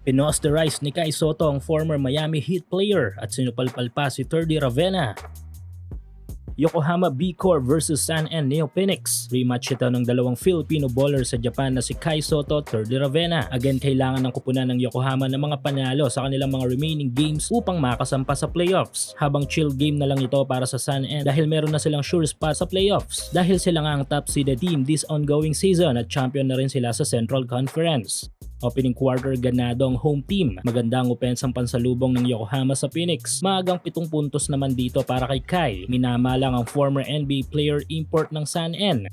Pinosterize ni Kai Soto ang former Miami Heat player at sinupalpal pa si Terdy Ravenna. Yokohama B-Corp versus San N Neo Phoenix. Rematch ito ng dalawang Filipino bowler sa Japan na si Kai Soto at Terdy Ravenna. Again, kailangan ng kupunan ng Yokohama ng mga panalo sa kanilang mga remaining games upang makasampa sa playoffs. Habang chill game na lang ito para sa San N dahil meron na silang sure spot sa playoffs. Dahil sila nga ang top seeded team this ongoing season at champion na rin sila sa Central Conference. Opening quarter ganado ang home team. Maganda ang opensang pansalubong ng Yokohama sa Phoenix. Maagang pitong puntos naman dito para kay Kai. Minama lang ang former NBA player import ng San N.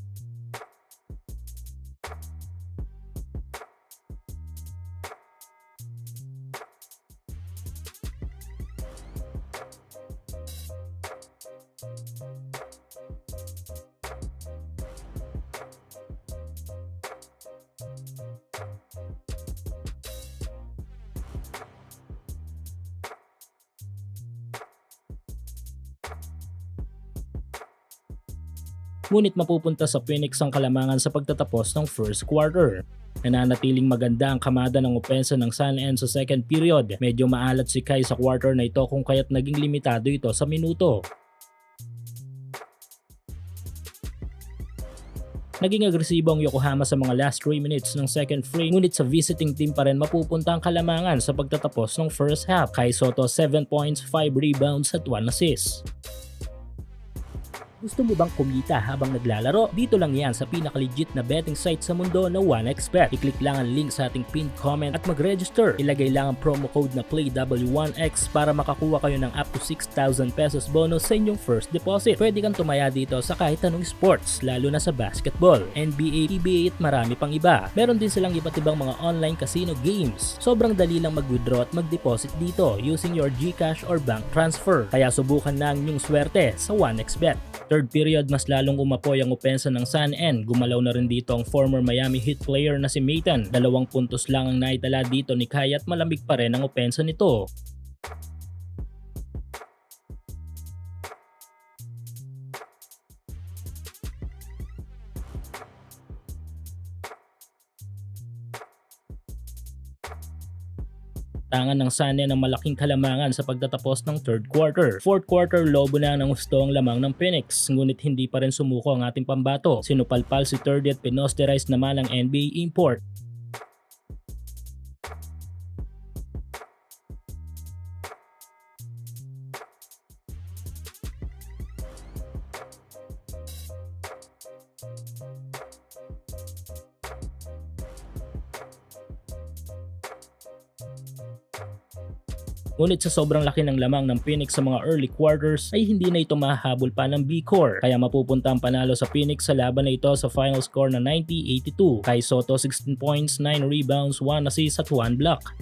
ngunit mapupunta sa Phoenix ang kalamangan sa pagtatapos ng first quarter. Nananatiling maganda ang kamada ng opensa ng San N sa second period. Medyo maalat si Kai sa quarter na ito kung kaya't naging limitado ito sa minuto. Naging agresibo ang Yokohama sa mga last 3 minutes ng second frame ngunit sa visiting team pa rin mapupunta ang kalamangan sa pagtatapos ng first half. Kai Soto 7 points, 5 rebounds at 1 assist. Gusto mo bang kumita habang naglalaro? Dito lang yan sa pinaka-legit na betting site sa mundo na 1xBet. I-click lang ang link sa ating pinned comment at mag-register. Ilagay lang ang promo code na PLAYW1X para makakuha kayo ng up to 6,000 pesos bonus sa inyong first deposit. Pwede kang tumaya dito sa kahit anong sports, lalo na sa basketball, NBA, PBA at marami pang iba. Meron din silang iba't ibang mga online casino games. Sobrang dali lang mag-withdraw at mag-deposit dito using your GCash or bank transfer. Kaya subukan na ang inyong swerte sa 1xBet. Third period, mas lalong umapoy ang opensa ng San N. Gumalaw na rin dito ang former Miami Heat player na si Mayton. Dalawang puntos lang ang naitala dito ni Kai at malamig pa rin ang opensa nito. Tangan ng Sane ng malaking kalamangan sa pagtatapos ng third quarter. Fourth quarter, lobo na ng gusto ang lamang ng Phoenix, ngunit hindi pa rin sumuko ang ating pambato. Sinupalpal si third at pinosterize naman ang NBA import. Ngunit sa sobrang laki ng lamang ng Phoenix sa mga early quarters ay hindi na ito mahahabol pa ng B-Core kaya mapupunta ang panalo sa Phoenix sa laban na ito sa final score na 90-82 kay Soto 16 points, 9 rebounds, 1 assist at 1 block.